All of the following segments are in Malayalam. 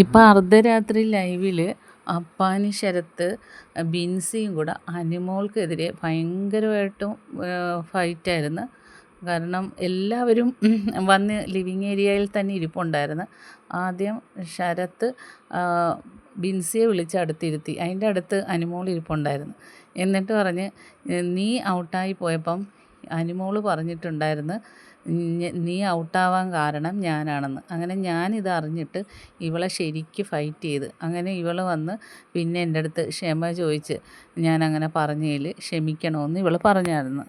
ഇപ്പം അർദ്ധരാത്രി ലൈവിൽ അപ്പാനി ശരത്ത് ബിൻസിയും കൂടെ അനുമോൾക്കെതിരെ ഭയങ്കരമായിട്ടും ഫൈറ്റായിരുന്നു. കാരണം എല്ലാവരും വന്ന് ലിവിങ് ഏരിയയിൽ തന്നെ ഇരിപ്പുണ്ടായിരുന്നു. ആദ്യം ശരത്ത് ബിൻസിയെ വിളിച്ച് അടുത്തിരുത്തി. അതിന്റെ അടുത്ത് അനിമോൾ ഇരിപ്പുണ്ടായിരുന്നു. എന്നിട്ട് പറഞ്ഞ് നീ ഔട്ടായി പോയപ്പം അനുമോൾ പറഞ്ഞിട്ടുണ്ടായിരുന്നു നീ ഔട്ടാവാൻ കാരണം ഞാനാണെന്ന്. അങ്ങനെ ഞാനിത് അറിഞ്ഞിട്ട് ഇവളെ ശരിക്ക് ഫൈറ്റ് ചെയ്ത് അങ്ങനെ ഇവൾ വന്ന് പിന്നെ എന്റെ അടുത്ത് ക്ഷമ ചോദിച്ച് ഞാൻ അങ്ങനെ പറഞ്ഞതിൽ ക്ഷമിക്കണമെന്ന് ഇവൾ പറഞ്ഞായിരുന്നു.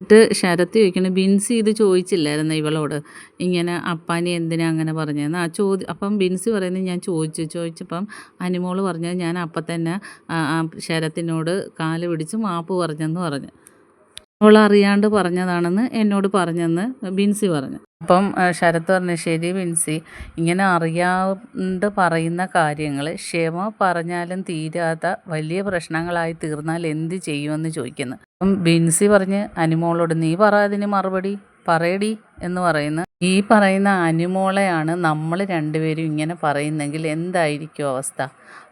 എന്നിട്ട് ശരത്ത് ചോദിക്കണം ബിൻസി ഇത് ചോദിച്ചില്ലായിരുന്നു ഇവളോട്? ഇങ്ങനെ അപ്പാനി എന്തിനാ അങ്ങനെ പറഞ്ഞതെന്ന് ആ ചോദി അപ്പം ബിൻസി പറയുന്നത് ഞാൻ ചോദിച്ചു. ചോദിച്ചപ്പം അനുമോൾ പറഞ്ഞത് ഞാൻ അപ്പം തന്നെ ശരത്തിനോട് കാൽ പിടിച്ച് മാപ്പ് പറഞ്ഞെന്ന് പറഞ്ഞു. അവൾ അറിയാണ്ട് പറഞ്ഞതാണെന്ന് എന്നോട് പറഞ്ഞെന്ന് ബിൻസി പറഞ്ഞു. അപ്പം ശരത് ശരത്ത് പറഞ്ഞു ശരി ബിൻസി ഇങ്ങനെ അറിയാണ്ട് പറയുന്ന കാര്യങ്ങൾ ക്ഷമ പറഞ്ഞാലും തീരാത്ത വലിയ പ്രശ്നങ്ങളായി തീർന്നാൽ എന്ത് ചെയ്യുമെന്ന് ചോദിക്കുന്നു. അപ്പം ബിൻസി പറഞ്ഞ് അനുമോളോട് നീ പറ അതിന് മറുപടി പറയടി എന്ന് പറയുന്നു. ഈ പറയുന്ന അനുമോളെയാണ് നമ്മൾ രണ്ടുപേരും ഇങ്ങനെ പറയുന്നെങ്കിൽ എന്തായിരിക്കും അവസ്ഥ?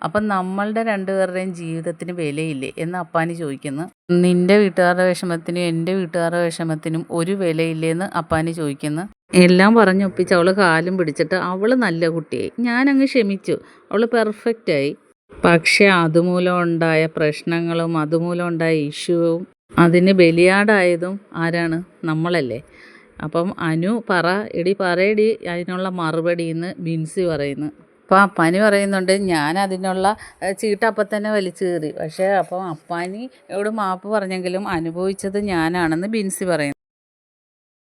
അപ്പം നമ്മളുടെ രണ്ടുപേരുടെയും ജീവിതത്തിന് വിലയില്ലേ? എന്ന് അപ്പാനി ചോദിക്കുന്നു. നിന്റെ വീട്ടുകാരുടെ വിഷമത്തിനും എന്റെ വീട്ടുകാരുടെ വിഷമത്തിനും ഒരു വിലയില്ലേ എന്ന് അപ്പാനി ചോദിക്കുന്നു. എല്ലാം പറഞ്ഞൊപ്പിച്ച് അവൾ കാലും പിടിച്ചിട്ട് അവൾ നല്ല കുട്ടിയായി. ഞാനങ്ങ് ക്ഷമിച്ചു. അവൾ പെർഫെക്റ്റായി പക്ഷേ അതുമൂലം ഉണ്ടായ പ്രശ്നങ്ങളും അതുമൂലം ഉണ്ടായ ഇഷ്യൂവും അതിന് ബലിയാടായതും ആരാണ്? നമ്മളല്ലേ. അപ്പം അനു പറ എടി പറയടി അതിനുള്ള മറുപടി എന്ന് ബിൻസി പറയുന്നു. അപ്പോൾ അപ്പാനി പറയുന്നുണ്ട് ഞാൻ അതിനുള്ള ചീട്ട് അപ്പം തന്നെ വലിച്ചു കയറി പക്ഷേ അപ്പം അപ്പാനിയോട് മാപ്പ് പറഞ്ഞെങ്കിലും അനുഭവിച്ചത് ഞാനാണെന്ന് ബിൻസി പറയുന്നു.